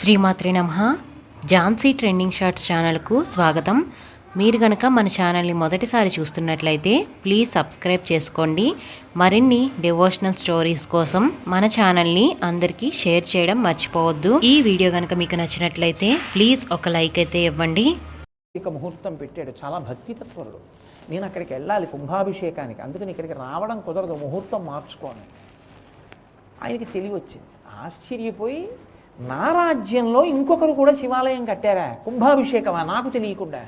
శ్రీమాత్రి నమ. Jhansi trending shorts ఛానల్కు స్వాగతం. మీరు గనక మన ఛానల్ని మొదటిసారి చూస్తున్నట్లయితే ప్లీజ్ సబ్స్క్రైబ్ చేసుకోండి. మరిన్ని డివోషనల్ స్టోరీస్ కోసం మన ఛానల్ని అందరికీ షేర్ చేయడం మర్చిపోవద్దు. ఈ వీడియో కనుక మీకు నచ్చినట్లయితే ప్లీజ్ ఒక లైక్ అయితే ఇవ్వండి. ఇక ముహూర్తం పెట్టాడు. చాలా భక్తి నేను అక్కడికి వెళ్ళాలి కుంభాభిషేకానికి. అందుకని ఇక్కడికి రావడం కుదరదు. ముహూర్తం మార్చుకోను ఆయనకి తెలివి వచ్చింది. ఆశ్చర్యపోయి నా రాజ్యంలో ఇంకొకరు కూడా శివాలయం కట్టారా? కుంభాభిషేకమా? నాకు తెలియకుండా.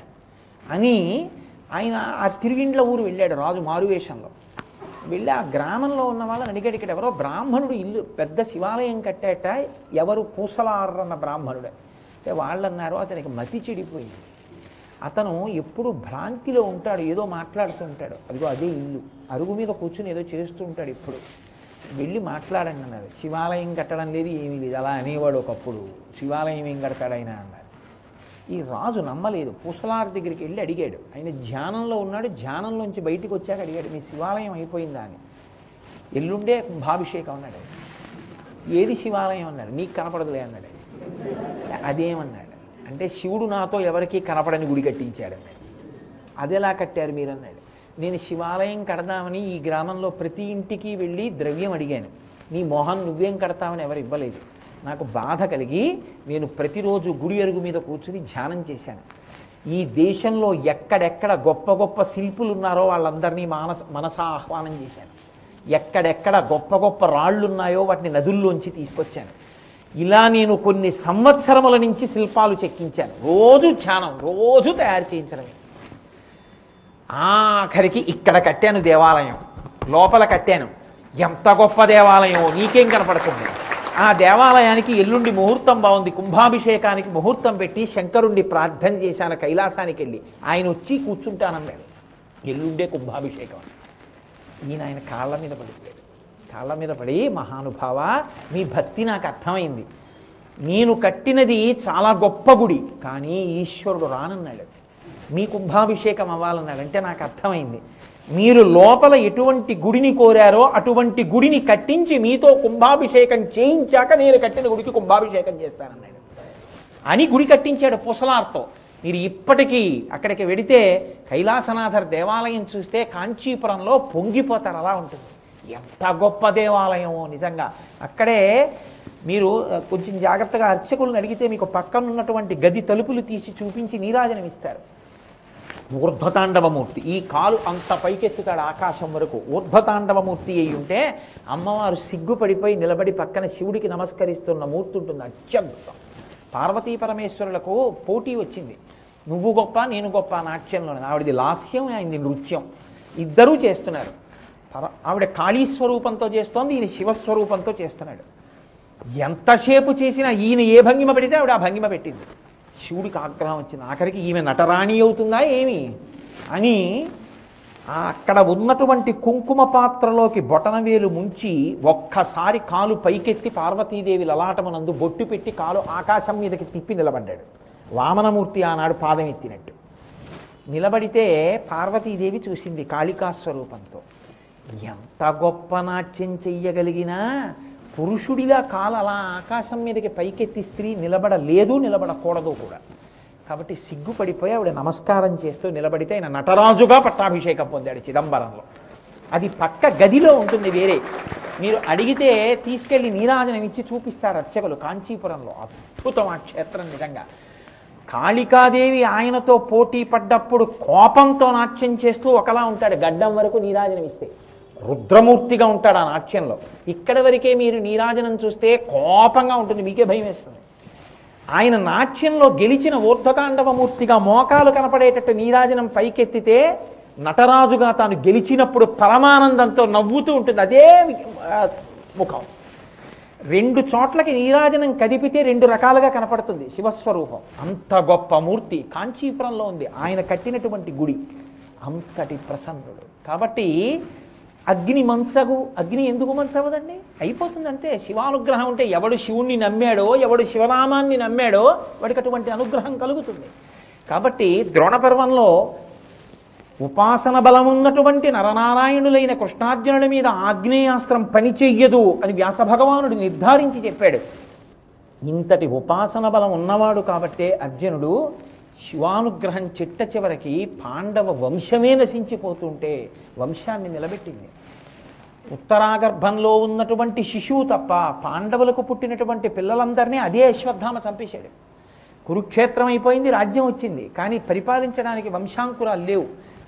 అని ఆయన ఆ తిరిగిండ్ల ఊరు వెళ్ళాడు రాజు మారువేషంలో. వెళ్ళి ఆ గ్రామంలో ఉన్న వాళ్ళని అడిగాడు ఇక్కడ ఎవరో బ్రాహ్మణుడు ఇల్లు పెద్ద శివాలయం కట్టాట ఎవరు పూసలారన్న బ్రాహ్మణుడే. అంటే వాళ్ళు అన్నారు అతనికి మతి చెడిపోయింది. అతను ఎప్పుడు భ్రాంతిలో ఉంటాడు ఏదో మాట్లాడుతూ ఉంటాడు. అదిగో అదే ఇల్లు. అరుగు మీద కూర్చుని ఏదో చేస్తూ ఉంటాడు ఇప్పుడు వెళ్ళి మాట్లాడండి అన్నారు శివాలయం కట్టడం లేదు ఏమీ లేదు. అలా అనేవాడు ఒకప్పుడు. శివాలయం ఏం కడతాడైనా అన్నారు. ఈ రాజు నమ్మలేదు. పూసలార్ దగ్గరికి వెళ్ళి అడిగాడు. ఆయన ధ్యానంలో ఉన్నాడు. ధ్యానంలోంచి బయటికి వచ్చాక అడిగాడు మీ శివాలయం అయిపోయిందా? అని. ఎల్లుండే కుంభాభిషేకం అన్నాడు ఏది శివాలయం? అన్నాడు. నీకు కనపడదులే అన్నాడు అదేమన్నాడు? అంటే శివుడు నాతో ఎవరికీ కనపడని గుడి కట్టించాడు అన్నాడు. అది ఎలా కట్టారు మీరు? అన్నాడు. నేను శివాలయం కడదామని ఈ గ్రామంలో ప్రతి ఇంటికి వెళ్ళి ద్రవ్యం అడిగాను. నీ మొహం నువ్వేం కడతామని ఎవరు ఇవ్వలేదు. నాకు బాధ కలిగి నేను ప్రతిరోజు గుడి అరుగు మీద కూర్చుని ధ్యానం చేశాను. ఈ దేశంలో ఎక్కడెక్కడ గొప్ప గొప్ప శిల్పులు ఉన్నారో వాళ్ళందరినీ మానస మనసా ఆహ్వానం చేశాను. ఎక్కడెక్కడ గొప్ప గొప్ప రాళ్ళు ఉన్నాయో వాటిని నదుల్లోంచి తీసుకొచ్చాను. ఇలా నేను కొన్ని సంవత్సరముల నుంచి శిల్పాలు చెక్కించాను. రోజు ధ్యానం రోజు తయారు చేయించడమే. ఆఖరికి ఇక్కడ కట్టాను దేవాలయం. లోపల కట్టాను. ఎంత గొప్ప దేవాలయమో నీకేం కనపడుతుంది ఆ దేవాలయానికి ఎల్లుండి ముహూర్తం బాగుంది. కుంభాభిషేకానికి ముహూర్తం పెట్టి శంకరుణ్ణి ప్రార్థన చేశాను కైలాసానికి వెళ్ళి ఆయన వచ్చి కూర్చుంటానన్నాడు. ఎల్లుండే కుంభాభిషేకం. ఈయన ఆయన కాళ్ళ మీద పడిపోయాడు. కాళ్ళ మీద పడి మహానుభావ మీ భక్తి నాకు అర్థమైంది. నేను కట్టినది చాలా గొప్ప గుడి. కానీ ఈశ్వరుడు రానన్నాడు. మీ కుంభాభిషేకం అవ్వాలన్నాడు. అంటే నాకు అర్థమైంది. మీరు లోపల ఎటువంటి గుడిని కోరారో అటువంటి గుడిని కట్టించి మీతో కుంభాభిషేకం చేయించాక నేను కట్టిన గుడికి కుంభాభిషేకం చేస్తానన్నాడు. అని గుడి కట్టించాడు పుసలార్తో. మీరు ఇప్పటికీ అక్కడికి వెడితే కైలాసనాథర్ దేవాలయం చూస్తే కాంచీపురంలో పొంగిపోతారు. అలా ఉంటుంది. ఎంత గొప్ప దేవాలయమో నిజంగా. అక్కడే మీరు కొంచెం జాగ్రత్తగా అర్చకులను అడిగితే మీకు పక్కన ఉన్నటువంటి గది తలుపులు తీసి చూపించి నీరాజనం ఇస్తారు ఊర్ధ్వతాండవమూర్తి. ఈ కాలు అంత పైకెత్తుతాడు ఆకాశం వరకు. ఊర్ధ్వతాండవమూర్తి అయి ఉంటే అమ్మవారు సిగ్గుపడిపోయి నిలబడి పక్కన శివుడికి నమస్కరిస్తున్న మూర్తి ఉంటుంది అత్యద్భుతం. పార్వతీ పరమేశ్వరులకు పోటీ వచ్చింది. నువ్వు గొప్ప నేను గొప్ప నాట్యంలో ఆవిడది లాస్యం ఆయనది నృత్యం. ఇద్దరూ చేస్తున్నారు. పర ఆవిడ కాళీ స్వరూపంతో చేస్తోంది ఈయన శివస్వరూపంతో చేస్తున్నాడు. ఎంతసేపు చేసినా ఈయన ఏ భంగిమ పెడితే ఆవిడ ఆ భంగిమ పెట్టింది. శివుడికి ఆగ్రహం వచ్చింది. ఆఖరికి ఈమె నటరాణి అవుతుందా ఏమి? అని అక్కడ ఉన్నటువంటి కుంకుమ పాత్రలోకి బొటనవేలు ముంచి ఒక్కసారి కాలు పైకెత్తి పార్వతీదేవి లలాటమనందు బొట్టు పెట్టి కాలు ఆకాశం మీదకి తిప్పి నిలబడ్డాడు. వామనమూర్తి ఆనాడు పాదం ఎత్తినట్టు. నిలబడితే పార్వతీదేవి చూసింది కాళికాస్వరూపంతో ఎంత గొప్ప నాట్యం చెయ్యగలిగినా పురుషుడిలా కాలు అలా ఆకాశం మీదకి పైకెత్తి స్త్రీ నిలబడలేదు నిలబడకూడదు కూడా. కాబట్టి సిగ్గుపడిపోయి ఆవిడ నమస్కారం చేస్తూ నిలబడితే ఆయన నటరాజుగా పట్టాభిషేకం పొందాడు చిదంబరంలో. అది పక్క గదిలో ఉంటుంది వేరే. మీరు అడిగితే తీసుకెళ్ళి నీరాజనం ఇచ్చి చూపిస్తారు అర్చకులు కాంచీపురంలో. అద్భుతం ఆ క్షేత్రం నిజంగా. కాళికాదేవి ఆయనతో పోటీ పడ్డప్పుడు కోపంతో నాట్యం చేస్తూ ఒకలా ఉంటాడు గడ్డం వరకు నీరాజనం ఇస్తే. రుద్రమూర్తిగా ఉంటాడు ఆ నాట్యంలో. ఇక్కడ వరకే మీరు నీరాజనం చూస్తే కోపంగా ఉంటుంది మీకే భయం వేస్తుంది. ఆయన నాట్యంలో గెలిచిన ఊర్ధతాండవమూర్తిగా మోకాలు కనపడేటట్టు నీరాజనం పైకెత్తితే నటరాజుగా తాను గెలిచినప్పుడు పరమానందంతో నవ్వుతూ ఉంటుంది అదే ముఖం. రెండు చోట్లకి నీరాజనం కదిపితే రెండు రకాలుగా కనపడుతుంది శివస్వరూపం. అంత గొప్ప మూర్తి కాంచీపురంలో ఉంది ఆయన కట్టినటువంటి గుడి. అంతటి ప్రసన్నుడు. కాబట్టి అగ్ని మంచగు అగ్ని ఎందుకు మంచవదండి అయిపోతుంది అంతే. శివానుగ్రహం ఉంటే ఎవడు శివుణ్ణి నమ్మాడో ఎవడు శివనామాన్ని నమ్మాడో వాడికి అటువంటి అనుగ్రహం కలుగుతుంది. కాబట్టి ద్రోణ పర్వంలో ఉపాసన బలమున్నటువంటి నరనారాయణులైన కృష్ణార్జునుల మీద ఆగ్నేయాస్త్రం పని చెయ్యదు అని వ్యాస భగవానుడు నిర్ధారించి చెప్పాడు. ఇంతటి ఉపాసన బలం ఉన్నవాడు కాబట్టే అర్జునుడు శివానుగ్రహం చిట్ట చివరికి పాండవ వంశమే నశించిపోతుంటే వంశాన్ని నిలబెట్టింది. ఉత్తరాగర్భంలో ఉన్నటువంటి శిశువు తప్ప పాండవులకు పుట్టినటువంటి పిల్లలందరినీ అదే అశ్వత్థామ చంపేశాడు. కురుక్షేత్రం అయిపోయింది రాజ్యం వచ్చింది. కానీ పరిపాలించడానికి వంశాంకురాలు లేవు.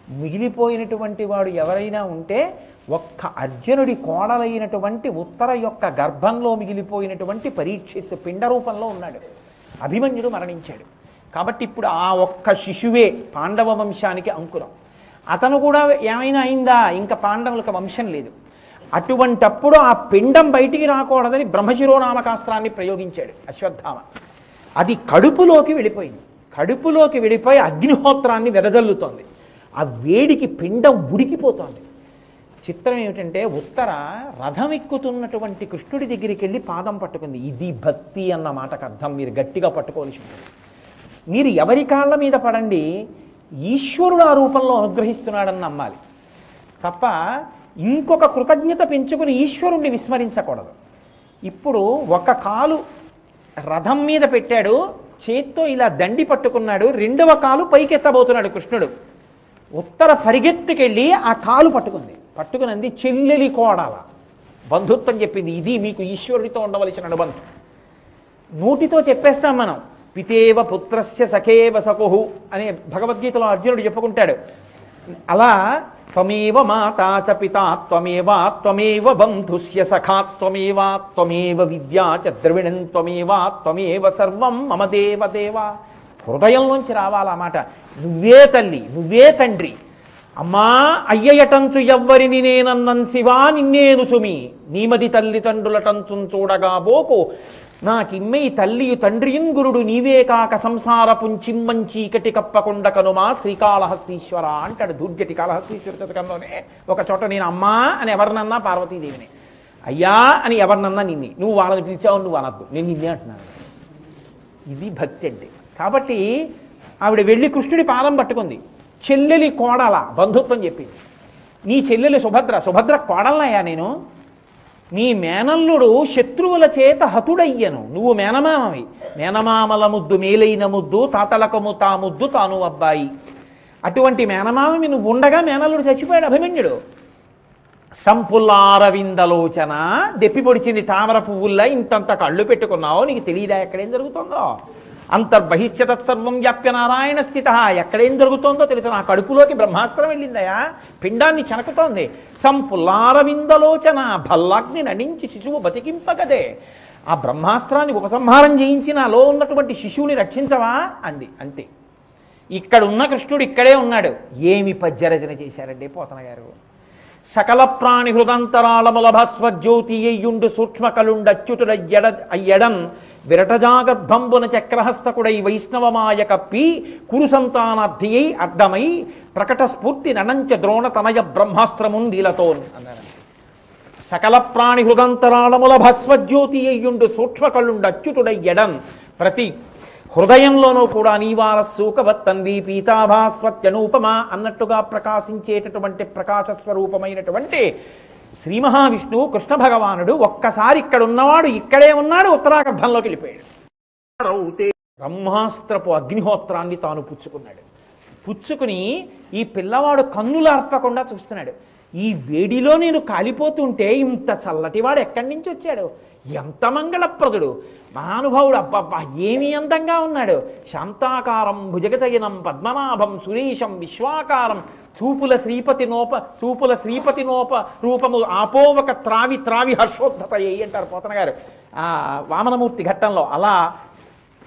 మిగిలిపోయినటువంటి వాడు ఎవరైనా ఉంటే ఒక్క అర్జునుడి కోడలైనటువంటి ఉత్తర యొక్క గర్భంలో మిగిలిపోయినటువంటి పరీక్షిత్ పిండ రూపంలో ఉన్నాడు. అభిమన్యుడు మరణించాడు. కాబట్టి ఇప్పుడు ఆ ఒక్క శిశువే పాండవ వంశానికి అంకురం. అతను కూడా ఏమైనా అయిందా? ఇంకా పాండవులకు వంశం లేదు. అటువంటప్పుడు ఆ పిండం బయటికి రాకూడదని బ్రహ్మశిరోనామకాస్త్రాన్ని ప్రయోగించాడు అశ్వత్థామ. అది కడుపులోకి వెళ్ళిపోయింది. కడుపులోకి వెళ్ళిపోయి అగ్నిహోత్రాన్ని వెదజల్లుతోంది. ఆ వేడికి పిండం ఉడికిపోతోంది. చిత్రం ఏమిటంటే ఉత్తర రథం ఎక్కుతున్నటువంటి కృష్ణుడి దగ్గరికి వెళ్ళి పాదం పట్టుకుంది. ఇది భక్తి అన్న మాటకు అర్థం. మీరు గట్టిగా పట్టుకోవాల్సి ఉంటుంది. మీరు ఎవరి కాళ్ళ మీద పడండి ఈశ్వరుడు ఆ రూపంలో అనుగ్రహిస్తున్నాడని నమ్మాలి. తప్ప ఇంకొక కృతజ్ఞత పెంచుకుని ఈశ్వరుణ్ణి విస్మరించకూడదు. ఇప్పుడు ఒక కాలు రథం మీద పెట్టాడు చేత్తో ఇలా దండి పట్టుకున్నాడు రెండవ కాలు పైకెత్తబోతున్నాడు కృష్ణుడు. ఉత్తర పరిగెత్తుకెళ్ళి ఆ కాలు పట్టుకుంది. పట్టుకునంది చెల్లెలి కోడాల. బంధుత్వం చెప్పింది ఇది మీకు ఈశ్వరుడితో ఉండవలసిన అనుబంధం. నోటితో చెప్పేస్తాం మనం పితేవ పుత్రస్య సఖేవ సకుహు అనే భగవద్గీతలో అర్జునుడు చెప్పుకుంటాడు. అలా త్వమేవ మాతా చ పితా త్వమేవ త్వమేవ బంధుస్య సఖా త్వమేవ త్వమేవ విద్యా చ ద్రవిణం త్వమేవ త్వమేవ సర్వం మమ దేవ దేవ. హృదయంలోంచి రావాలి మాట. నువ్వే తల్లి నువ్వే తండ్రి. అమ్మా అయ్యయటంచు ఎవ్వరిని నేనన్నన్ శివా నిన్నేను సుమి. నీమది తల్లిదండ్రులటంచు చూడగా బోకు. నాకిమ్మె ఈ తల్లియు తండ్రియున్ గురుడు నీవే కాక సంసారపుం చిమ్మం చీకటి కప్పకొండ కనుమా శ్రీకాళహస్తీశ్వర అంటాడు దూర్జటి కాళహస్తీశ్వర శతకంలోనే ఒక చోట నేను అమ్మా అని ఎవరినన్నా పార్వతీదేవిని. అయ్యా అని ఎవరినన్నా నిన్నే. నువ్వు వాళ్ళని పిలిచావు నువ్వు అనద్దు. నేను నిన్నే అంటున్నాను. ఇది భక్తి అంటే. కాబట్టి ఆవిడ వెళ్ళి కృష్ణుడి పాదం పట్టుకుంది. చెల్లెలి కోడల బంధుత్వం చెప్పింది. నీ చెల్లెలి సుభద్ర సుభద్ర కోడలనయ్యా నేను. నీ మేనల్లుడు శత్రువుల చేత హతుడయ్యను. నువ్వు మేనమామవి. మేనమామల ముద్దు మేలైన ముద్దు తాతలకము తా ముద్దు తాను అబ్బాయి. అటువంటి మేనమామవి నువ్వు ఉండగా మేనల్లుడు చచ్చిపోయాడు అభిమన్యుడు. సంపుల్లారవిందలోచన దెప్పి పొడిచింది తామర పువ్వుల్లా ఇంతంత కళ్ళు పెట్టుకున్నావు నీకు తెలియదా ఎక్కడేం జరుగుతుందో? అంతర్బహిష్యతత్సర్వం వ్యాప్య నారాయణ స్థిత. ఎక్కడేం జరుగుతోందో తెలుసు? నా కడుపులోకి బ్రహ్మాస్త్రం వెళ్ళిందయా? పిండాన్ని చనకుతోంది. సంపుల్లారవిందలోచన భల్లాగ్ని నడించి శిశువు బతికింపగదే. ఆ బ్రహ్మాస్త్రాన్ని ఉపసంహారం చేయించి నాలో ఉన్నటువంటి శిశువుని రక్షించవా? అంది. అంతే. ఇక్కడ ఉన్న కృష్ణుడు ఇక్కడే ఉన్నాడు. ఏమి పద్యరచన చేశారండి పోతన గారు సకల ప్రాణి హృదంతరాళముల భస్వజ్యోతి అయ్యుండు సూక్ష్మ కలుండచ్యుతుడ ఎడ అయ్యడన్ విరటజాగర్భంబున చక్రహస్తకుడై వైష్ణవమాయ కప్పి కురుసంతానార్థియై అడ్డమై ప్రకట స్ఫూర్తి ననంచ ద్రోణ తనయ బ్రహ్మాస్త్రమున్ నీలతోన్ అన్నారు సకల ప్రాణి హృదంతరాళముల భస్వజ్యోతి అయ్యుండు సూక్ష్మ కళ్ళుండచ్యుతుడయ్యడన్ ప్రతి హృదయంలోనూ కూడా నీవార సూకవత్తన్వి పీతాభాస్వత్యనూపమ అన్నట్టుగా ప్రకాశించేటటువంటి ప్రకాశ స్వరూపమైనటువంటి శ్రీ మహావిష్ణువు కృష్ణ భగవానుడు ఒక్కసారి ఇక్కడ ఉన్నవాడు ఇక్కడే ఉన్నాడు ఉత్తరాగర్భంలోకి వెళ్ళిపోయాడు. బ్రహ్మాస్త్రపు అగ్నిహోత్రాన్ని తాను పుచ్చుకున్నాడు. పుచ్చుకుని ఈ పిల్లవాడు కన్నులు అర్పకుండా చూస్తున్నాడు. ఈ వేడిలో నేను కాలిపోతుంటే ఇంత చల్లటివాడు ఎక్కడి నుంచి వచ్చాడు? ఎంత మంగళప్రదుడు. మహానుభావుడు అబ్బబ్బా ఏమి అందంగా ఉన్నాడు. శాంతాకారం భుజగచయనం పద్మనాభం సురేషం విశ్వాకారం. చూపుల శ్రీపతి నోప చూపుల శ్రీపతి నోప రూపము ఆపోవక త్రావి త్రావి హర్షోద్ధత అంటారు పోతన గారు. ఆ వామనమూర్తి ఘట్టంలో అలా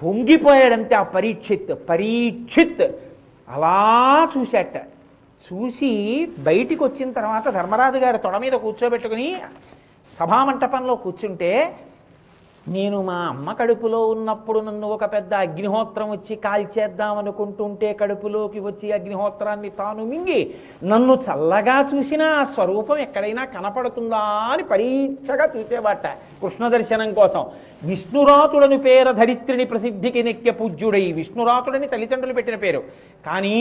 పొంగిపోయాడంతే ఆ పరీక్షిత్ పరీక్షిత్. అలా చూశాట. చూసి బయటికి వచ్చిన తర్వాత ధర్మరాజు గారి తొడ మీద కూర్చోబెట్టుకుని సభామంటపంలో కూర్చుంటే నేను మా అమ్మ కడుపులో ఉన్నప్పుడు నన్ను ఒక పెద్ద అగ్నిహోత్రం వచ్చి కాల్చేద్దామనుకుంటుంటే కడుపులోకి వచ్చి అగ్నిహోత్రాన్ని తాను మింగి నన్ను చల్లగా చూసిన ఆ స్వరూపం ఎక్కడైనా కనపడుతుందా అని పరీక్షగా చూసేవాట కృష్ణ దర్శనం కోసం. విష్ణురాతుడని పేర ధరిత్రిని ప్రసిద్ధికి నెక్కె పూజ్యుడై విష్ణురాతుడని తల్లిదండ్రులు పెట్టిన పేరు. కానీ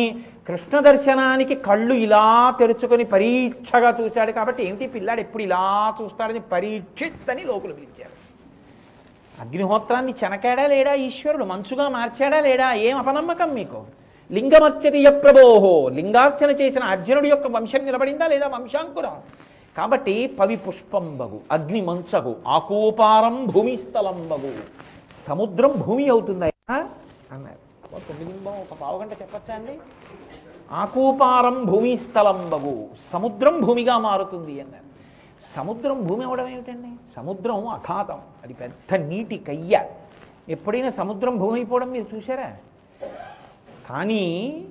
కృష్ణ దర్శనానికి కళ్ళు ఇలా తెరుచుకొని పరీక్షగా చూశాడు కాబట్టి ఏంటి పిల్లాడు ఎప్పుడు ఇలా చూస్తాడని పరీక్షిత్ అని లోకులు పిలిచారు. అగ్నిహోత్రాన్ని చెనకాడా లేడా ఈశ్వరుడు? మంచుగా మార్చాడా లేడా? ఏం అపనమ్మకం మీకు? లింగమర్చతి యప్రభోహో లింగార్చన చేసిన అర్జునుడి యొక్క వంశం నిలబడిందా లేదా వంశాంకురం? కాబట్టి పవి పుష్పంబగు అగ్ని మంచగు ఆకూపారం భూమి స్థలంబగు సముద్రం భూమి అవుతుందా? అన్నారు. అబ్బా, తొమ్మిది ఒక పావుగంట చెప్పచ్చా అండి? ఆకూపారం భూమి స్థలంబగు సముద్రం భూమిగా మారుతుంది అన్నారు. సముద్రం భూమి అవడం ఏమిటండి? సముద్రం అఘాతం. అది పెద్ద నీటి కయ్య. ఎప్పుడైనా సముద్రం భూమి అయిపోవడం మీరు చూసారా కానీ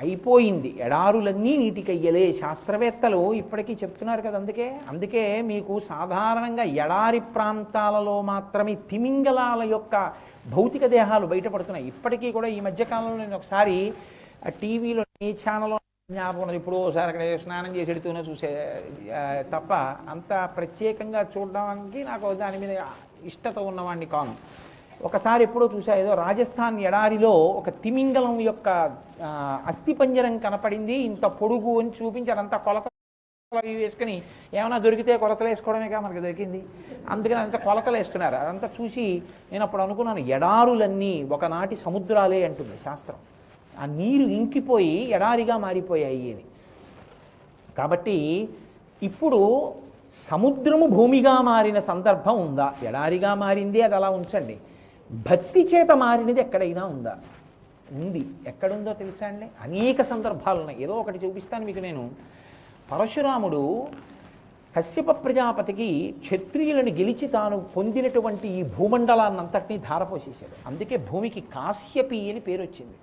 అయిపోయింది. ఎడారులన్నీ నీటి కయ్యలే. శాస్త్రవేత్తలు ఇప్పటికీ చెప్తున్నారు కదా అందుకే. అందుకే మీకు సాధారణంగా ఎడారి ప్రాంతాలలో మాత్రమే తిమింగలాల యొక్క భౌతిక దేహాలు బయటపడుతున్నాయి. ఇప్పటికీ కూడా ఈ మధ్యకాలంలో నేను ఒకసారి టీవీలో ఏ ఛానల్లో జ్ఞాపకం ఇప్పుడు ఒకసారి అక్కడ స్నానం చేసి ఎడుతూనే చూసే తప్ప అంత ప్రత్యేకంగా చూడడానికి నాకు దాని మీద ఇష్టత ఉన్నవాడిని కాను. ఒకసారి ఎప్పుడో చూసా ఏదో రాజస్థాన్ ఎడారిలో ఒక తిమింగలం యొక్క అస్థిపంజరం కనపడింది. ఇంత పొడుగు అని చూపించారు అంత కొలత వేసుకొని వేసుకుని ఏమైనా దొరికితే కొలతలు వేసుకోవడమేగా మనకు దొరికింది. అందుకని అంత కొలతలు వేస్తున్నారు. అదంతా చూసి నేను అప్పుడు అనుకున్నాను ఎడారులన్నీ ఒకనాటి సముద్రాలే అంటుంది శాస్త్రం. ఆ నీరు ఇంకిపోయి ఎడారిగా మారిపోయాయి అని కాబట్టి ఇప్పుడు సముద్రము భూమిగా మారిన సందర్భం ఉందా? ఎడారిగా మారింది అది అలా ఉంచండి. భక్తి చేత మారినది ఎక్కడైనా ఉందా? ఉంది. ఎక్కడుందో తెలుసా అండి? అనేక సందర్భాలు ఉన్నాయి. ఏదో ఒకటి చూపిస్తాను మీకు నేను. పరశురాముడు కశ్యప ప్రజాపతికి క్షత్రియులను గెలిచి తాను పొందినటువంటి ఈ భూమండలాన్నంతటినీ ధారపోసేశాడు. అందుకే భూమికి కాశ్యపి అని పేరు వచ్చింది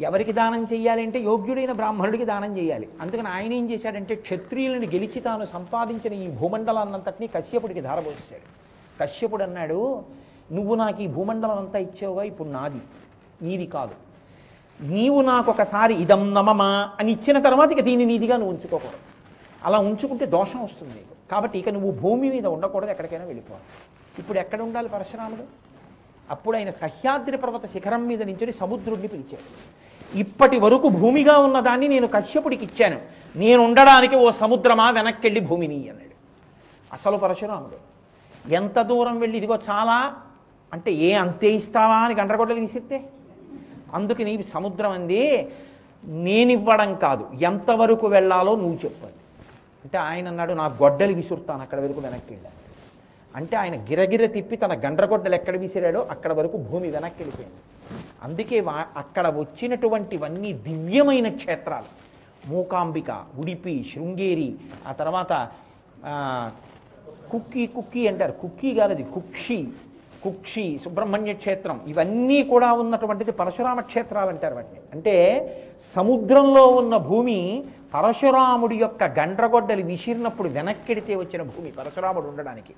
ఎవరికి దానం చేయాలంటే యోగ్యుడైన బ్రాహ్మణుడికి దానం చేయాలి అందుకని ఆయన ఏం చేశాడంటే క్షత్రియులను గెలిచి తాను సంపాదించిన ఈ భూమండలాన్నంతటినీ కశ్యపుడికి ధారపోసాడు కశ్యపుడు అన్నాడు నువ్వు నాకు ఈ భూమండలం అంతా ఇచ్చావుగా ఇప్పుడు నాది. నీది కాదు. నీవు నాకు ఒకసారి ఇదం నమమా అని ఇచ్చిన తర్వాత ఇక దీన్ని నీదిగా నువ్వు ఉంచుకోకూడదు. అలా ఉంచుకుంటే దోషం వస్తుంది నీకు. కాబట్టి ఇక నువ్వు భూమి మీద ఉండకూడదు ఎక్కడికైనా వెళ్ళిపోవాలి ఇప్పుడు ఎక్కడ ఉండాలి పరశురాముడు? అప్పుడు ఆయన సహ్యాద్రి పర్వత శిఖరం మీద నుంచి సముద్రుడిని పిలిచాడు. ఇప్పటి వరకు భూమిగా ఉన్నదాన్ని నేను కశ్యపుడికి ఇచ్చాను. నేను ఉండడానికి ఓ సముద్రమా వెనక్కెళ్ళి భూమిని అన్నాడు అసలు పరశురాముడు ఎంత దూరం వెళ్ళి ఇదిగో చాలా అంటే ఏ అంతే ఇస్తావా అని గండ్రగొడ్డలు విసిరితే? అందుకు నీ సముద్రం అంది నేనివ్వడం కాదు. ఎంతవరకు వెళ్ళాలో నువ్వు చెప్పండి అంటే ఆయన అన్నాడు నా గొడ్డలు విసురుతాను అక్కడ వరకు వెనక్కి వెళ్ళాను అంటే ఆయన గిరగిర తిప్పి తన గండ్రగొడ్డలు ఎక్కడ విసిరాడో అక్కడ వరకు భూమి వెనక్కి వెళ్ళిపోయింది. అందుకే వా- అక్కడ వచ్చినటువంటివన్నీ దివ్యమైన క్షేత్రాలు. మూకాంబిక ఉడిపి శృంగేరి ఆ తర్వాత కుక్కీ కుక్కీ అంటారు. కుక్కీ కాదది కుక్షి. కుక్షి సుబ్రహ్మణ్య క్షేత్రం. ఇవన్నీ కూడా ఉన్నటువంటిది పరశురామ క్షేత్రాలు అంటారు వాటిని. అంటే సముద్రంలో ఉన్న భూమి పరశురాముడి యొక్క గండ్రగొడ్డలు విసిరినప్పుడు వెనక్కిడితే వచ్చిన భూమి పరశురాముడు ఉండడానికి.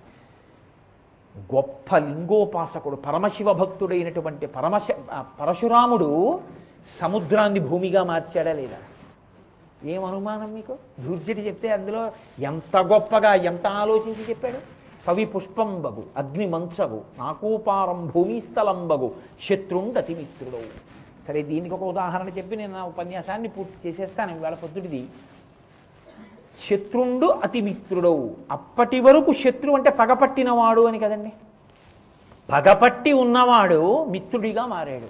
గొప్ప లింగోపాసకుడు పరమశివ భక్తుడైనటువంటి పరమశ పరశురాముడు సముద్రాన్ని భూమిగా మార్చాడా లేదా? ఏం అనుమానం మీకు? ధూర్జటి చెప్తే అందులో ఎంత గొప్పగా ఎంత ఆలోచించి చెప్పాడు? కవి పుష్పంబగు అగ్ని మంచగు నాకూపారం భూమిస్థలంబగు శత్రుండతి మిత్రుడు సరే దీనికి ఒక ఉదాహరణ చెప్పి నేను నా ఉపన్యాసాన్ని పూర్తి చేసేస్తాను. ఇవాళ పొద్దుటిది శత్రుండు అతి మిత్రుడవు అప్పటి వరకు శత్రువు అంటే పగపట్టినవాడు అని కదండి? పగపట్టి ఉన్నవాడు మిత్రుడిగా మారాడు.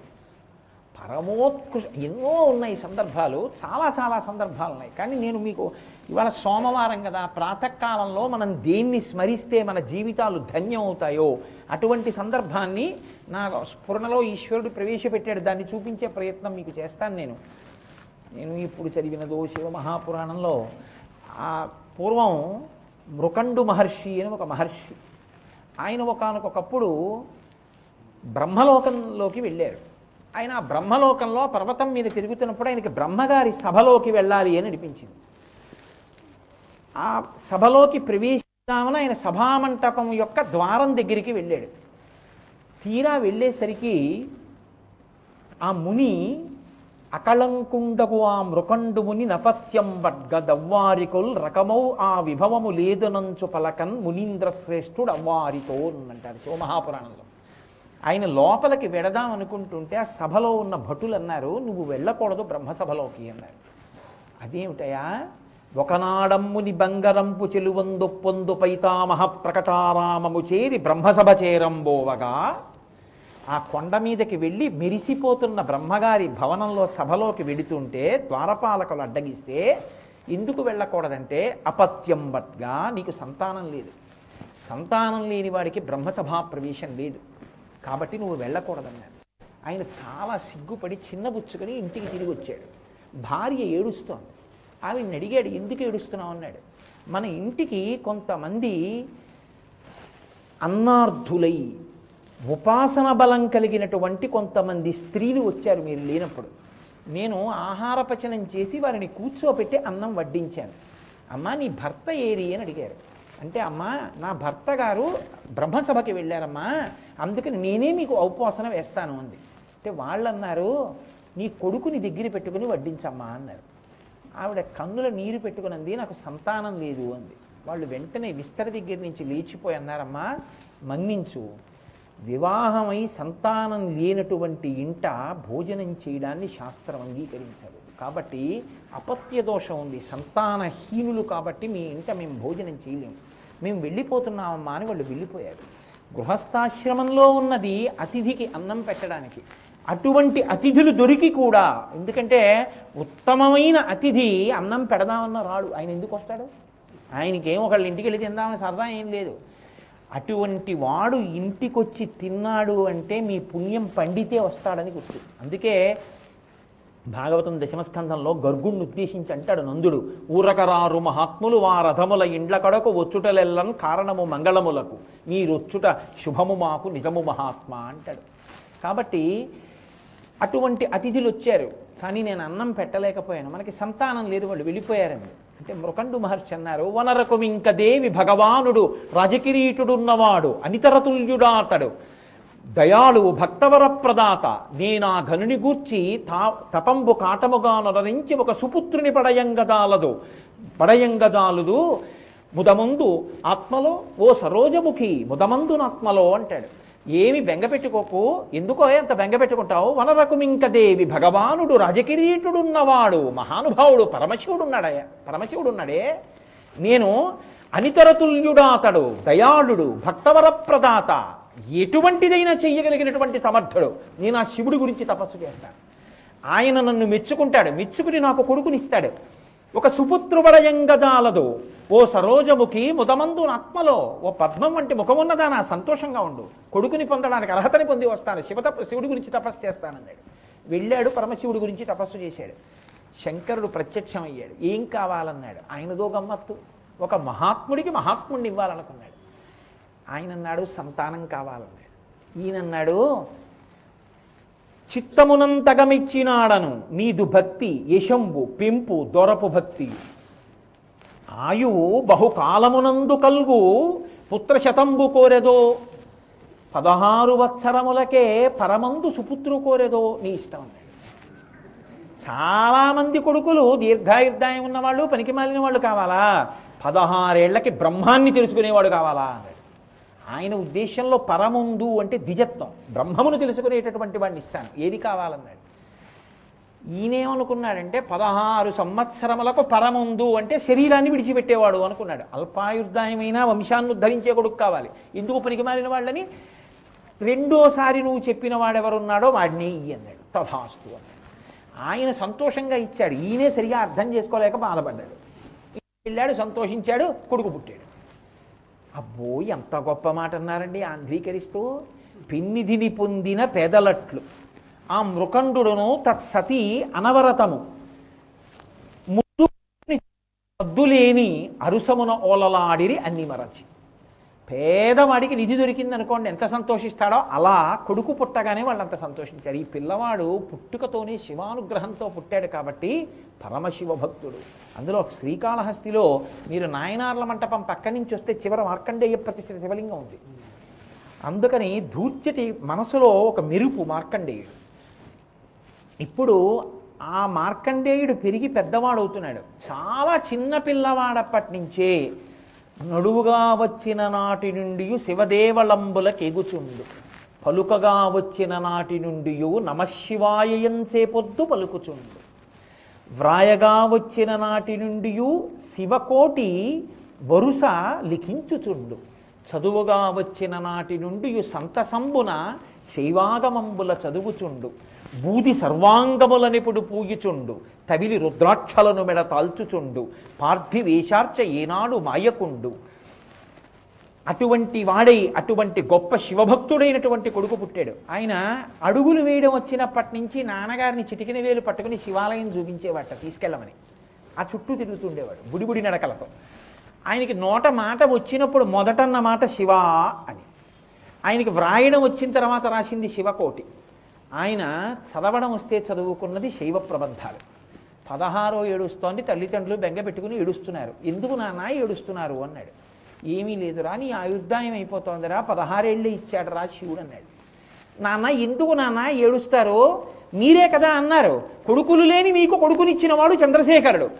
పరమోత్కృష ఎన్నో ఉన్నాయి సందర్భాలు చాలా చాలా సందర్భాలు ఉన్నాయి. కానీ నేను మీకు ఇవాళ సోమవారం కదా ప్రాతకాలంలో మనం దేన్ని స్మరిస్తే మన జీవితాలు ధన్యం అవుతాయో అటువంటి సందర్భాన్ని నా స్ఫురణలో ఈశ్వరుడు ప్రవేశపెట్టాడు. దాన్ని చూపించే ప్రయత్నం మీకు చేస్తాను నేను. నేను ఇప్పుడు చదివినదో శివ మహాపురాణంలో ఆ పూర్వం మృకండు మహర్షి అని ఒక మహర్షి. ఆయన ఒకనకొకప్పుడు బ్రహ్మలోకంలోకి వెళ్ళారు ఆయన ఆ బ్రహ్మలోకంలో పర్వతం మీద తిరుగుతున్నప్పుడు ఆయనకి బ్రహ్మగారి సభలోకి వెళ్ళాలి అని అనిపించింది ఆ సభలోకి ప్రవేశిద్దామని ఆయన సభామంటపం యొక్క ద్వారం దగ్గరికి వెళ్ళాడు. తీరా వెళ్ళేసరికి ఆ ముని అకళంకుండకు ఆ మృకండుముని నపత్యం బడ్గ దవ్వారికొల్ రకమౌ ఆ విభవము లేదనంచు పలకన్ మునీంద్ర శ్రేష్ఠుడు అవ్వారితో అంటారు శివమహాపురాణంలో. ఆయన లోపలికి వెడదాం అనుకుంటుంటే ఆ సభలో ఉన్న భటులు అన్నారు నువ్వు వెళ్ళకూడదు బ్రహ్మసభలోకి అన్నారు. అదేమిటయా? ఒకనాడమ్ముని బంగరంపు పొందు పైతామహ ప్రకటారామము చేరి బ్రహ్మసభ చేరంబోవగా ఆ కొండ మీదకి వెళ్ళి మెరిసిపోతున్న బ్రహ్మగారి భవనంలో సభలోకి వెడుతుంటే ద్వారపాలకులు అడ్డగిస్తే ఎందుకు వెళ్ళకూడదంటే అపత్యం బట్గా నీకు సంతానం లేదు. సంతానం లేని వాడికి బ్రహ్మసభా ప్రవేశం లేదు. కాబట్టి నువ్వు వెళ్ళకూడదన్నాడు. ఆయన చాలా సిగ్గుపడి చిన్నబుచ్చుకొని ఇంటికి తిరిగి వచ్చాడు. భార్య ఏడుస్తోంది. ఆవిడని అడిగాడు ఎందుకు ఏడుస్తున్నావు? అన్నాడు. మన ఇంటికి కొంతమంది అన్నార్థులై ఉపాసన బలం కలిగినటువంటి కొంతమంది స్త్రీలు వచ్చారు మీరు లేనప్పుడు. నేను ఆహార పచనం చేసి వారిని కూర్చోపెట్టి అన్నం వడ్డించాను. అమ్మా నీ భర్త ఏరి అని అడిగారు. అంటే అమ్మా నా భర్త గారు బ్రహ్మసభకి వెళ్ళారమ్మా అందుకని నేనే మీకు ఔపాసన వేస్తాను అంది. అంటే వాళ్ళు అన్నారు నీ కొడుకుని దగ్గర పెట్టుకుని వడ్డించమ్మా అన్నారు. ఆవిడ కన్నుల నీరు పెట్టుకునంది నాకు సంతానం లేదు అంది. వాళ్ళు వెంటనే విస్తర దగ్గర నుంచి లేచిపోయి అన్నారమ్మా మన్నించు. వివాహమై సంతానం లేనటువంటి ఇంట భోజనం చేయడాన్ని శాస్త్రం అంగీకరించదు. కాబట్టి అపత్య దోషం ఉంది. సంతానహీనులు కాబట్టి మీ ఇంట మేము భోజనం చేయలేము మేము వెళ్ళిపోతున్నామమ్మా అని వాళ్ళు వెళ్ళిపోయారు. గృహస్థాశ్రమంలో ఉన్నది అతిథికి అన్నం పెట్టడానికి. అటువంటి అతిథులు దొరికి కూడా ఎందుకంటే ఉత్తమమైన అతిథి అన్నం పెడదామన్న రాడు. ఆయన ఎందుకు వస్తాడు? ఆయనకేం ఒకళ్ళ ఇంటికి వెళ్ళి తిందామని సరదా ఏం లేదు. అటువంటి వాడు ఇంటికొచ్చి తిన్నాడు అంటే మీ పుణ్యం పండితే వస్తాడని గుర్తు. అందుకే భాగవతం దశమస్కంధంలో గర్గుణ్ణి ఉద్దేశించి అంటాడు నందుడు ఊరకరారు మహాత్ములు వా రథముల ఇండ్ల కడకు వచ్చుటలెల్లం కారణము మంగళములకు. మీరొచ్చుట శుభము మాకు నిజము మహాత్మ అంటాడు. కాబట్టి అటువంటి అతిథులు వచ్చారు కానీ నేను అన్నం పెట్టలేకపోయాను. మనకి సంతానం లేదు వాళ్ళు వెళ్ళిపోయారండి. అంటే మృకండు మహర్షి అన్నారు వనరకుమింక దేవి భగవానుడు రాజకిరీటుడున్నవాడు అనితరతుల్యుడాతడు దయాళువు భక్తవర ప్రదాత నేనా ఘనుని గూర్చి తా తపంబు కాటముగా నరించి ఒక సుపుత్రుని పడయంగదాలదు. పడయంగదాలుదు ముదమందు ఆత్మలో ఓ సరోజముఖి ముదమందునాత్మలో అంటాడు. ఏమి బెంగపెట్టుకోకు ఎందుకో అంత బెంగపెట్టుకుంటావు వనరకుమింక దేవి భగవానుడు రాజకిరీటుడున్నవాడు మహానుభావుడు పరమశివుడున్నాడయ్యా పరమశివుడున్నాడే. నేను అనితరతుల్యుడాతడు దయాళుడు భక్తవర ప్రదాత ఎటువంటిదైనా చెయ్యగలిగినటువంటి సమర్థుడు. నేను ఆ శివుడి గురించి తపస్సు చేస్తాను. ఆయన నన్ను మెచ్చుకుంటాడు మెచ్చుకుని నాకు కొడుకునిస్తాడు. ఒక సుపుత్రువరయంగజాలదు. ఓ సరోజముఖి ముదమందు ఆత్మలో ఓ పద్మం వంటి ముఖమున్నదా నా సంతోషంగా ఉండు. కొడుకుని పొందడానికి అర్హతని పొంది వస్తాను. శివతప శివుడి గురించి తపస్సు చేస్తానన్నాడు. వెళ్ళాడు పరమశివుడి గురించి తపస్సు చేశాడు. శంకరుడు ప్రత్యక్షమయ్యాడు. ఏం కావాలన్నాడు? ఆయనదో గమ్మత్తు. ఒక మహాత్ముడికి మహాత్ముడిని ఇవ్వాలనుకున్నాడు. ఆయన అన్నాడు సంతానం కావాలన్నాడు. ఈయనన్నాడు చిత్తమునంతగమిచ్చినాడను. నీదు భక్తి యశంబు పెంపు దొరపు భక్తి. ఆయువు బహుకాలమునందు కల్గు పుత్రశతంబు కోరెదో. పదహారు వత్సరములకే పరమందు సుపుత్రు కోరెదో నీ ఇష్టం. చాలామంది కొడుకులు దీర్ఘాయుర్దాయం ఉన్నవాళ్ళు పనికి మాలిన వాళ్ళు కావాలా? పదహారేళ్ళకి బ్రహ్మాన్ని తెలుసుకునేవాడు కావాలా? అన్నాడు ఆయన ఉద్దేశంలో పరముందు అంటే ద్విజత్వం. బ్రహ్మమును తెలుసుకునేటటువంటి వాడిని ఇస్తాను. ఏది కావాలన్నాడు? ఈయనేమనుకున్నాడంటే పదహారు సంవత్సరములకు పరముందు అంటే శరీరాన్ని విడిచిపెట్టేవాడు అనుకున్నాడు. అల్పాయుర్దాయమైన వంశాన్ని ఉద్ధరించే కొడుకు కావాలి. ఎందుకు పనికి మారిన వాళ్ళని? రెండోసారి నువ్వు చెప్పిన వాడెవరున్నాడో వాడిని ఇయ్యి అన్నాడు. తథాస్తు అన్నాడు. ఆయన సంతోషంగా ఇచ్చాడు. ఈయనే సరిగా అర్థం చేసుకోలేక బాధపడ్డాడు. వెళ్ళాడు సంతోషించాడు కొడుకు పుట్టాడు. అబ్బో ఎంత గొప్ప మాట అన్నారండి ఆంధ్రీకరిస్తూ. పిన్నిధిని పొందిన పేదలట్లు. ఆ మృకండును తత్సతి అనవరతము. ముద్దు అద్దులేని అరుసమున ఓలలాడిరి అన్ని మరచి. పేదవాడికి నిధి దొరికింది అనుకోండి ఎంత సంతోషిస్తాడో? అలా కొడుకు పుట్టగానే వాళ్ళంత సంతోషించారు. ఈ పిల్లవాడు పుట్టుకతోనే శివానుగ్రహంతో పుట్టాడు కాబట్టి పరమశివ భక్తుడు. అందులో శ్రీకాళహస్తిలో మీరు నాయనార్ల మంటపం పక్క నుంచి వస్తే చివర మార్కండేయ ప్రతిష్ఠిత శివలింగం ఉంది. అందుకని ధూర్చటి మనసులో ఒక మెరుపు మార్కండేయుడు. ఇప్పుడు ఆ మార్కండేయుడు పెరిగి పెద్దవాడవుతున్నాడు. చాలా చిన్న పిల్లవాడప్పటి నుంచే నడువుగా వచ్చిన నాటి నుండి శివదేవళంబులకెగుచుండు పలుకగా వచ్చిన నాటి నుండి నమశివాయయంసేపొద్దు పలుకుచుండు. వ్రాయగా వచ్చిన నాటి నుండి శివకోటి వరుస లిఖించుచుండు. చదువుగా వచ్చిన నాటి నుండి సంతసంబున శైవాగమంబుల చదువుచుండు. బూది సర్వాంగములనిపుడు పూయుచుండు తవిలి రుద్రాక్షలను మెడ తాల్చుచుండు పార్థివేశార్చ ఏనాడు మాయకుండు. అటువంటి వాడై అటువంటి గొప్ప శివభక్తుడైనటువంటి కొడుకు పుట్టాడు. ఆయన అడుగులు వేయడం వచ్చినప్పటి నుంచి నాన్నగారిని చిటికిన వేలు పట్టుకుని శివాలయం చూపించేవాట తీసుకెళ్ళమని. ఆ చుట్టూ తిరుగుతుండేవాడు బుడిబుడి నడకలతో. ఆయనకి నోట మాట వచ్చినప్పుడు మొదటన్న మాట శివ అని. ఆయనకి వ్రాయడం వచ్చిన తర్వాత రాసింది శివకోటి. ఆయన చదవడం వస్తే చదువుకున్నది శైవ ప్రబంధాలు. పదహారో ఏడుస్తోంది తల్లిదండ్రులు బెంగ పెట్టుకుని ఏడుస్తున్నారు. ఎందుకు నాన్న ఏడుస్తున్నారు అన్నాడు. ఏమీ లేదురా నీ ఆయుర్దాయం అయిపోతోందిరా పదహారేళ్ళు ఇచ్చాడు రా శివుడు అన్నాడు. నాన్న ఎందుకు నాన్న ఏడుస్తారు మీరే కదా అన్నారు. కొడుకులు లేని మీకు కొడుకునిచ్చినవాడు చంద్రశేఖరుడు.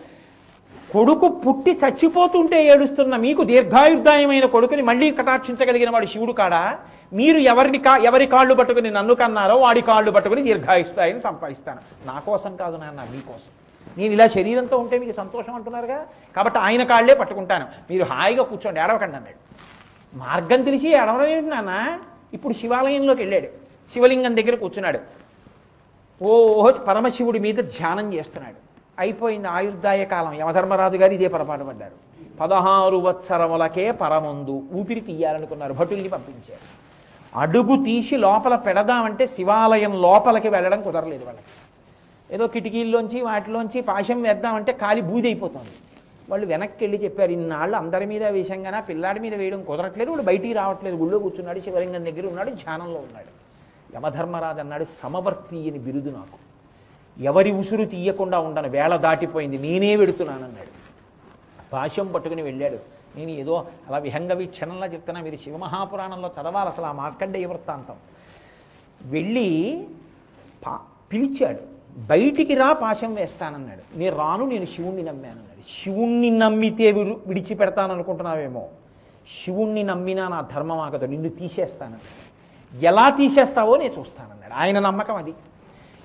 కొడుకు పుట్టి చచ్చిపోతుంటే ఏడుస్తున్న మీకు దీర్ఘాయుర్దాయమైన కొడుకుని మళ్ళీ కటాక్షించగలిగిన వాడు శివుడు కాడా? మీరు ఎవరిని కా ఎవరి కాళ్ళు పట్టుకుని నన్ను కన్నారో వాడి కాళ్ళు పట్టుకుని దీర్ఘాయుస్తాయని సంపాదిస్తాను. నా కోసం కాదు నాన్న మీకోసం నేను ఇలా శరీరంతో ఉంటే మీకు సంతోషం అంటున్నారుగా? కాబట్టి ఆయన కాళ్ళే పట్టుకుంటాను. మీరు హాయిగా కూర్చోండి ఏడవకండి అన్నాడు. మార్గం తెలిసి ఏడవడం ఏమిటి నాన్న? ఇప్పుడు శివాలయంలోకి వెళ్ళాడు. శివలింగం దగ్గర కూర్చున్నాడు. ఓ పరమశివుడి మీద ధ్యానం చేస్తున్నాడు. అయిపోయింది ఆయుర్దాయ కాలం. యమధర్మరాజు గారు ఇదే పొరపాటు పడ్డారు. పదహారు వత్సరములకే పరమందు ఊపిరి తీయాలనుకున్నారు. భటుల్ని పంపించారు. అడుగు తీసి లోపల పెడదామంటే శివాలయం లోపలికి వెళ్ళడం కుదరలేదు వాళ్ళకి. ఏదో కిటికీల్లోంచి వాటిలోంచి పాశం వేద్దామంటే కాలి బూదైపోతుంది వాళ్ళు వెనక్కి వెళ్ళి చెప్పారు ఇన్నాళ్ళు అందరి మీద వేశాం పిల్లాడి మీద వేయడం కుదరట్లేదు వాడు బయటికి రావట్లేదు. గుళ్ళో కూర్చున్నాడు శివలింగం దగ్గర ఉన్నాడు ధ్యానంలో ఉన్నాడు. యమధర్మరాజు అన్నాడు సమవర్తి అని బిరుదు నాకు. ఎవరి ఉసురు తీయకుండా ఉండను వేళ దాటిపోయింది నేనే వెడుతున్నానన్నాడు. భాష్యం పట్టుకుని వెళ్ళాడు. నేను ఏదో అలా విహంగ వీక్షణంలా చెప్తున్నా మీరు శివమహాపురాణంలో చదవాలి అసలు ఆ మార్కండేయ వృత్తాంతం. వెళ్ళి పా పిలిచాడు. బయటికి రా పాశం వేస్తానన్నాడు. నేను రాను నేను శివుణ్ణి నమ్మానన్నాడు. శివుణ్ణి నమ్మితే విడు విడిచిపెడతాననుకుంటున్నావేమో. శివుణ్ణి నమ్మినా నా ధర్మం ఆగదు. నిన్ను తీసేస్తానన్నాడు. ఎలా తీసేస్తావో నేను చూస్తానన్నాడు. ఆయన నమ్మకం అది.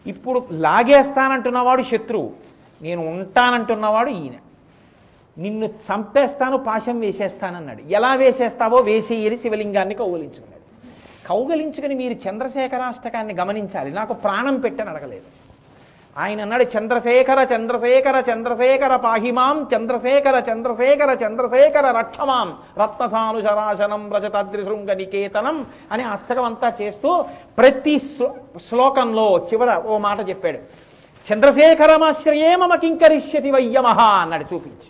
ఇప్పుడు లాగేస్తానంటున్నవాడు శత్రువు. నేను ఉంటానంటున్నవాడు ఈయన. నిన్ను చంపేస్తాను పాశం వేసేస్తానన్నాడు. ఎలా వేసేస్తావో వేసేయని శివలింగాన్ని కౌగలించుకున్నాడు. కౌగలించుకుని మీరు చంద్రశేఖరాష్టకాన్ని గమనించాలి. నాకు ప్రాణం పెట్టని అడగలేదు. ఆయన అన్నాడు చంద్రశేఖర చంద్రశేఖర చంద్రశేఖర పాహిమాం చంద్రశేఖర చంద్రశేఖర చంద్రశేఖర రక్షమాం రత్నసానుషరాశనం శరాశనం రజతద్రిశృంగ నికేతనం అని అష్టకం అంతా చేస్తూ ప్రతి శ్లోకంలో చివర ఓ మాట చెప్పాడు. చంద్రశేఖరమాశ్రయే మమ కింకరిష్యతి వయ్యమహ అన్నాడు చూపించి.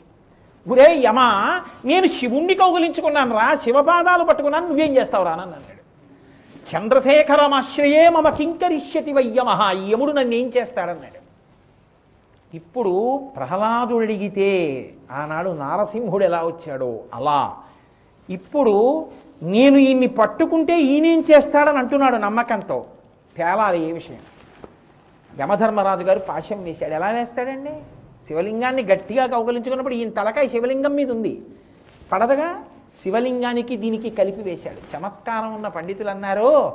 గురే యమ నేను శివుణ్ణి కౌగులించుకున్నాను రా శివపాదాలు పట్టుకున్నాను నువ్వేం చేస్తావు రానని అన్నాడు. చంద్రశేఖరమాశ్రయే మమ కింకరిష్యతి వయ్యమహ ఈ యముడు నన్ను ఏం చేస్తాడన్నాడు. ఇప్పుడు ప్రహ్లాదుడు అడిగితే ఆనాడు నారసింహుడు ఎలా వచ్చాడో అలా. ఇప్పుడు నేను ఈయన్ని పట్టుకుంటే ఈయనేం చేస్తాడని అంటున్నాడు నమ్మకంతో. తేలాలి ఏ విషయం. యమధర్మరాజు గారు పాశం వేశాడు. ఎలా వేస్తాడండి? శివలింగాన్ని గట్టిగా కౌగలించుకున్నప్పుడు ఈయన తలకాయ శివలింగం మీద ఉంది. పడదగా శివలింగానికి దీనికి కలిపి వేశాడు. చమత్కారం ఉన్న పండితులు అన్నారు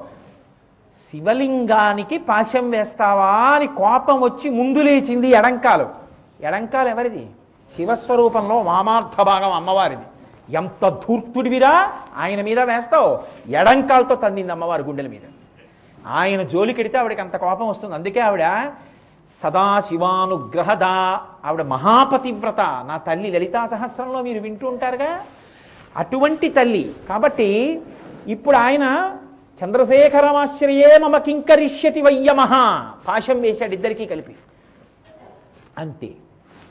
శివలింగానికి పాశం వేస్తావా అని కోపం వచ్చి ముందు లేచింది ఎడంకాలు. ఎడంకాలు ఎవరిది? శివస్వరూపంలో వామార్థ భాగం అమ్మవారిది. ఎంత ధూర్తుడివిరా ఆయన మీద వేస్తావు. ఎడంకాలతో తందింది అమ్మవారి గుండెల మీద. ఆయన జోలికెడితే ఆవిడకి అంత కోపం వస్తుంది. అందుకే ఆవిడ సదాశివానుగ్రహద. ఆవిడ మహాపతివ్రత. నా తల్లి లలితా సహస్రంలో మీరు వింటూ ఉంటారుగా? అటువంటి తల్లి. కాబట్టి ఇప్పుడు ఆయన చంద్రశేఖరమాశ్రయే మమ కింకరిష్యతి వయ్యమహ. పాశం వేశాడు ఇద్దరికీ కలిపి. అంతే.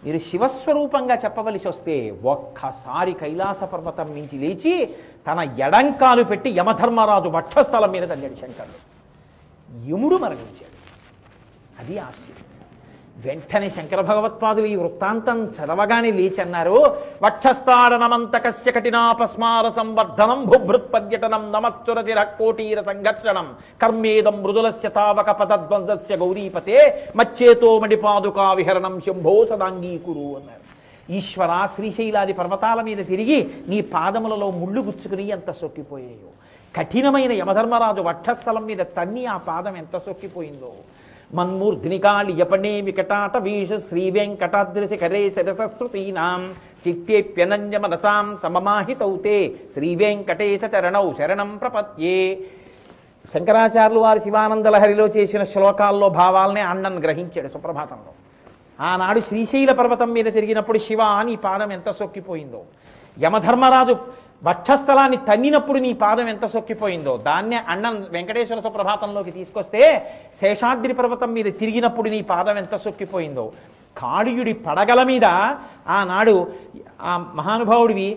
మీరు శివస్వరూపంగా చెప్పవలసి వస్తే ఒక్కసారి కైలాస పర్వతం నుంచి లేచి తన ఎడంకాలు పెట్టి యమధర్మరాజు వక్షస్థలం మీద తన్నాడు శంకరుడు. యముడు మరణించాడు. అది ఆశ్చర్యం. వెంటనే శంకర భగవత్పాదులు ఈ వృత్తాంతం చదవగానే లేచి అన్నారు వక్షస్థాడనమంతకస్య కఠినాపస్మార సంవర్ధనం భుభృత్పర్యటనం నమచ్చురతిర కోటీర సంఘర్షణం కర్మేదం మృదులస్య తావక పదద్వంద్వస్య గౌరీపతే మచ్చేతో మణిపాదుకా విహరణం శంభో సదాంగీకురు అన్నారు. ఈశ్వర శ్రీశైలాది పర్వతాల మీద తిరిగి నీ పాదములలో ముళ్ళు గుచ్చుకుని ఎంత సొక్కిపోయాయో. కఠినమైన యమధర్మరాజు వక్షస్థలం మీద తన్ని ఆ పాదం ఎంత సొక్కిపోయిందో. మన్మూర్ధినికాళి యపణే వికటాట వీష శ్రీ వెంకటాద్రిశిఖరే సరసశ్రుతీనాం చిత్తేప్యనంజ మనసాం సమమాహితౌతే శ్రీ వెంకటేశ చరణౌ శరణం ప్రపత్యే శంకరాచార్యులు వారు శివానంద లహరిలో చేసిన శ్లోకాల్లో భావాలనే అన్నన్ గ్రహించాడు సుప్రభాతంలో. ఆనాడు శ్రీశైల పర్వతం మీద తిరిగినప్పుడు శివ అని పాదం ఎంత సొక్కిపోయిందో. యమధర్మరాజు వక్షస్థలాన్ని తన్నినప్పుడు నీ పాదం ఎంత సొక్కిపోయిందో. దాన్నే అన్నం వెంకటేశ్వర సుప్రభాతంలోకి తీసుకొస్తే శేషాద్రి పర్వతం మీద తిరిగినప్పుడు నీ పాదం ఎంత సొక్కిపోయిందో. కాళీయుడి పడగల మీద ఆనాడు ఆ మహానుభావుడివి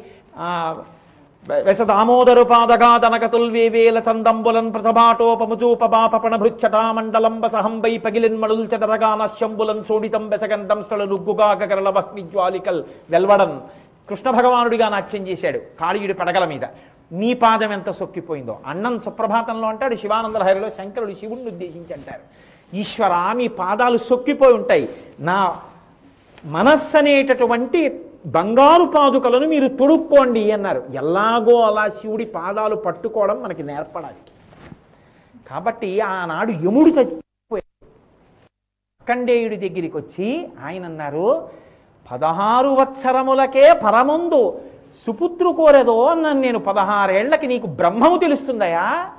వెస దామోదరు పాదగా దనకతుల్వేవేల చందంబులన్ ప్రసభాటోపముచూపబాపణ భృచ్చటామండలంబ సహంబై పగిలిన్ మడుల్ చెదరగా నశ్యంబులన్ సోడితం బెసగంధం స్థల నుగ్గుగా గగరల వహ్ని జ్వాలికల్ వెల్వడన్ కృష్ణ భగవానుడిగా నాట్యం చేశాడు. కాళీయుడి పడగల మీద. నీ పాదం ఎంత సొక్కిపోయిందో. అన్నం సుప్రభాతంలో అంటాడు శివానందలహరిలో శంకరుడు శివుణ్ణి ఉద్దేశించి అంటారు ఈశ్వర మీ పాదాలు సొక్కిపోయి ఉంటాయి. నా మనస్సు అనేటటువంటి బంగారు పాదుకలను మీరు తొడుక్కోండి అన్నారు. ఎలాగో అలా శివుడి పాదాలు పట్టుకోవడం మనకి నేర్పడాలి. కాబట్టి ఆనాడు యముడు చచ్చిపోయాడు. అక్కండేయుడి దగ్గరికి వచ్చి ఆయన అన్నారు పదహారు వత్సరములకే పరముందు సుపుత్రు కోరెదో అన్నాను నేను పదహారేళ్ళకి. నీకు బ్రహ్మము తెలుస్తుందయా?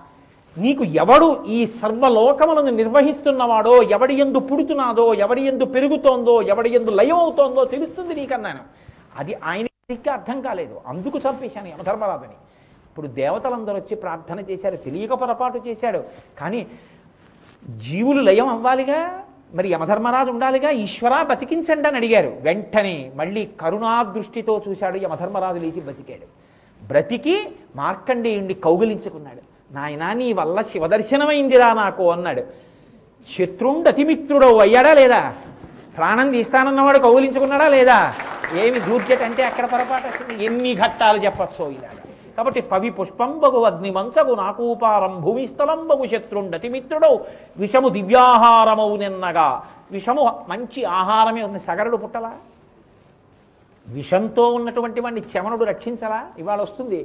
నీకు ఎవడు ఈ సర్వలోకములను నిర్వహిస్తున్నవాడో ఎవడి ఎందు పుడుతున్నాదో ఎవడి ఎందు పెరుగుతోందో ఎవడి ఎందు లయమవుతోందో తెలుస్తుంది నీకన్నాను. అది ఆయన సరిగ్గా అర్థం కాలేదు. అందుకు చంపేశాను యమధర్మరాజుని. ఇప్పుడు దేవతలందరూ వచ్చి ప్రార్థన చేశారు తెలియక పొరపాటు చేశాడు. కానీ జీవులు లయం అవ్వాలిగా? మరి యమధర్మరాజు ఉండాలిగా? ఈశ్వరా బతికించండి అని అడిగారు. వెంటనే మళ్ళీ కరుణా దృష్టితో చూశాడు యమధర్మరాజు లేచి బతికాడు బ్రతికి మార్కండేయుణ్ణి కౌగిలించుకున్నాడు. నాయనా నీ వల్ల శివదర్శనమైందిరా నాకు అన్నాడు. శత్రుండు అతిమిత్రుడవు అయ్యాడా లేదా? ప్రాణం తీస్తానన్నవాడు కౌగిలించుకున్నాడా లేదా? ఏమి దూర్జట అంటే అక్కడ పొరపాటు వచ్చింది ఎన్ని ఘట్టాలు చెప్పచ్చో ఇలా కాబట్టి పవి పుష్పంబగు అగ్నిమంచగు నాకూపారం భూమిస్థలంబగు శత్రుండతి మిత్రుడవు విషము దివ్యాహారమవు నిన్నగా. విషము మంచి ఆహారమే ఉంది. సగరుడు పుట్టలా? విషంతో ఉన్నటువంటి వాడిని చమనుడు రక్షించలా? ఇవాళ వస్తుంది